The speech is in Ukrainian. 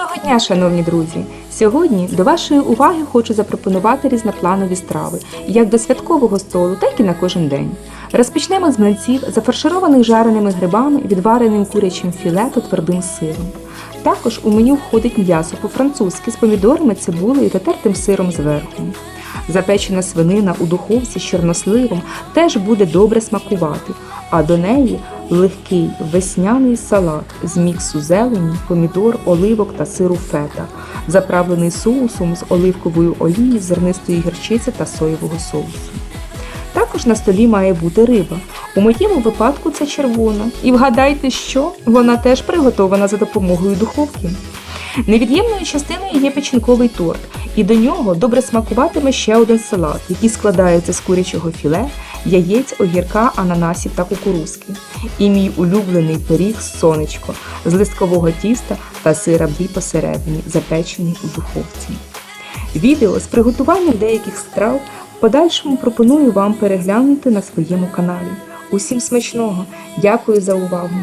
Доброго дня, шановні друзі! Сьогодні до вашої уваги хочу запропонувати різнопланові страви як до святкового столу, так і на кожен день. Розпочнемо з млинців, зафаршированих жареними грибами, відвареним курячим філе та твердим сиром. Також у меню входить м'ясо по-французьки з помідорами, цибулею та тертим сиром зверху. Запечена свинина у духовці з чорносливом теж буде добре смакувати, а до неї легкий весняний салат з міксу зелені, помідор, оливок та сиру фета, заправлений соусом з оливковою олії, зернистої гірчиці та соєвого соусу. Також на столі має бути риба. У моєму випадку це червона. І вгадайте, що вона теж приготована за допомогою духовки. Невід'ємною частиною є печінковий торт, і до нього добре смакуватиме ще один салат, який складається з курячого філе, яєць, огірка, ананасів та кукурузки. І мій улюблений пиріг сонечко з листкового тіста та сира брі посередині, запечений у духовці. Відео з приготуванням деяких страв в подальшому пропоную вам переглянути на своєму каналі. Усім смачного! Дякую за увагу!